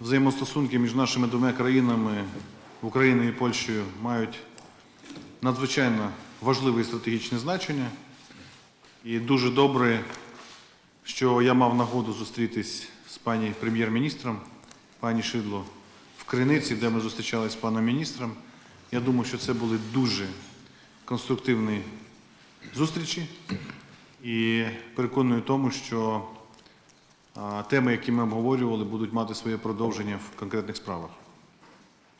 Взаємостосунки між нашими двома країнами, Україною і Польщею, мають надзвичайно важливе стратегічне значення. І дуже добре, що я мав нагоду зустрітись з пані прем'єр-міністром, пані Шидло, в Криниці, де ми зустрічалися з паном міністром. Я думаю, що це були дуже конструктивні зустрічі. І переконую тому, що Теми, які ми обговорювали, будуть мати своє продовження в конкретних справах.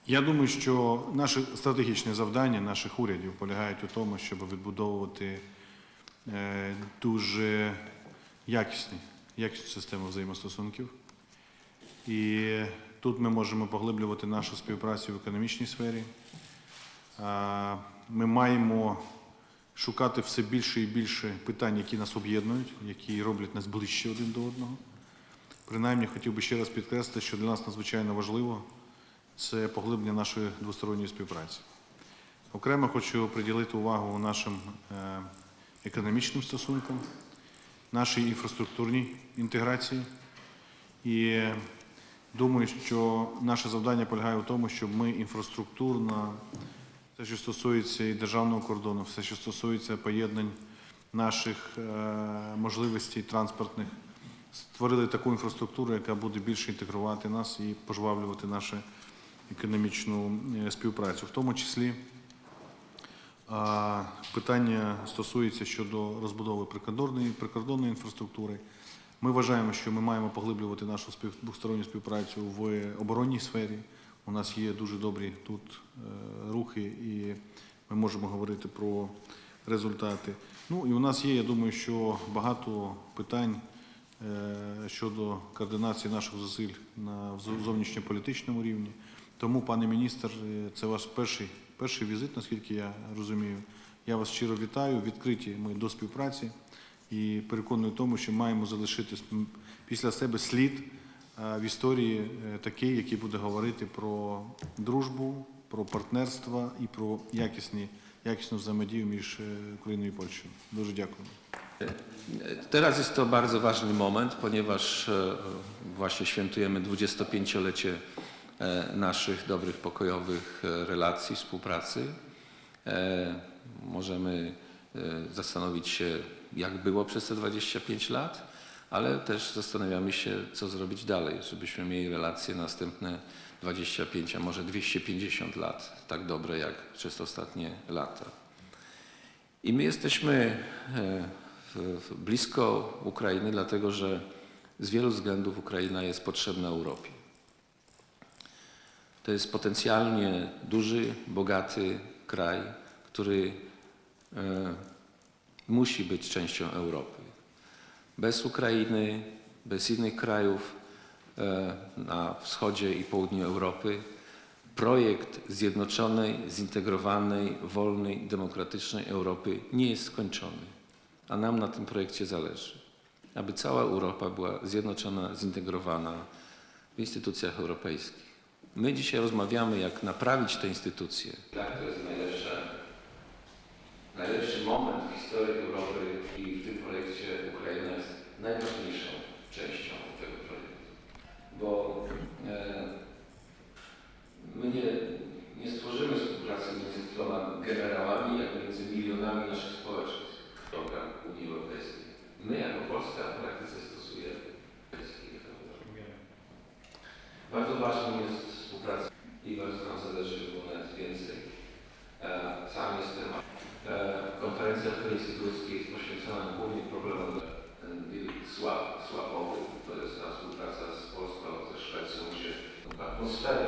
Я думаю, що наше стратегічне завдання наших урядів полягають у тому, щоб відбудовувати е, дуже якісні, якісну систему взаємостосунків. І тут ми можемо поглиблювати нашу співпрацю в економічній сфері. Ми маємо шукати все більше і більше питань, які нас об'єднують, які роблять нас ближче один до одного. Принаймні, хотів би ще раз підкреслити, що для нас надзвичайно важливо це поглиблення нашої двосторонньої співпраці. Окремо хочу приділити увагу нашим е, економічним стосункам, нашій інфраструктурній інтеграції. І думаю, що наше завдання полягає в тому, щоб ми інфраструктурно, все, що стосується і державного кордону, все, що стосується поєднань наших е, можливостей транспортних, створили таку інфраструктуру, яка буде більше інтегрувати нас і пожвавлювати нашу економічну е, співпрацю. В тому числі питання стосується щодо розбудови прикордонної, прикордонної інфраструктури. Ми вважаємо, що ми маємо поглиблювати нашу спів, двосторонню співпрацю в оборонній сфері. У нас є дуже добрі тут е, рухи, і ми можемо говорити про результати. Ну і у нас є, я думаю, що багато питань е, щодо координації наших зусиль на зо- зовнішньополітичному рівні. Тому, пане міністр, е, це ваш перший, перший візит, наскільки я розумію. Я вас щиро вітаю. Відкриті ми до співпраці і переконую в тому, що маємо залишити після себе слід е, в історії е, такий, який буде говорити про дружбу, про партнерство і про якісні, якісну взаємодію між е, Україною і Польщею. Дуже дякую. Teraz jest to bardzo ważny moment, ponieważ e, właśnie świętujemy 25-lecie e, naszych dobrych, pokojowych e, relacji, współpracy. Możemy zastanowić się, jak było przez te 25 lat, ale też zastanawiamy się, co zrobić dalej, żebyśmy mieli relacje następne 25, a może 250 lat, tak dobre jak przez ostatnie lata. I my jesteśmy blisko Ukrainy, dlatego że z wielu względów Ukraina jest potrzebna Europie. To jest potencjalnie duży, bogaty kraj, który e, musi być częścią Europy. Bez Ukrainy, bez innych krajów e, na wschodzie i południu Europy projekt zjednoczonej, zintegrowanej, wolnej, demokratycznej Europy nie jest skończony. A nam na tym projekcie zależy. Aby cała Europa była zjednoczona, zintegrowana w instytucjach europejskich. My dzisiaj rozmawiamy, jak naprawić te instytucje. Tak, to jest najlepsza, najlepszy moment w historii Europy i w tym projekcie Ukraina jest najważniejszą częścią My jako Polska w praktyce stosujemy. Bardzo ważną jest współpraca i bardzo nam zależy, żeby było nawet więcej. E, sam jestem. E, konferencja Felixygórskiej jest poświęcona głównie problemom wielki słab, słabowy, to jest ta współpraca z Polską, ze Szwecją, gdzie atmosferę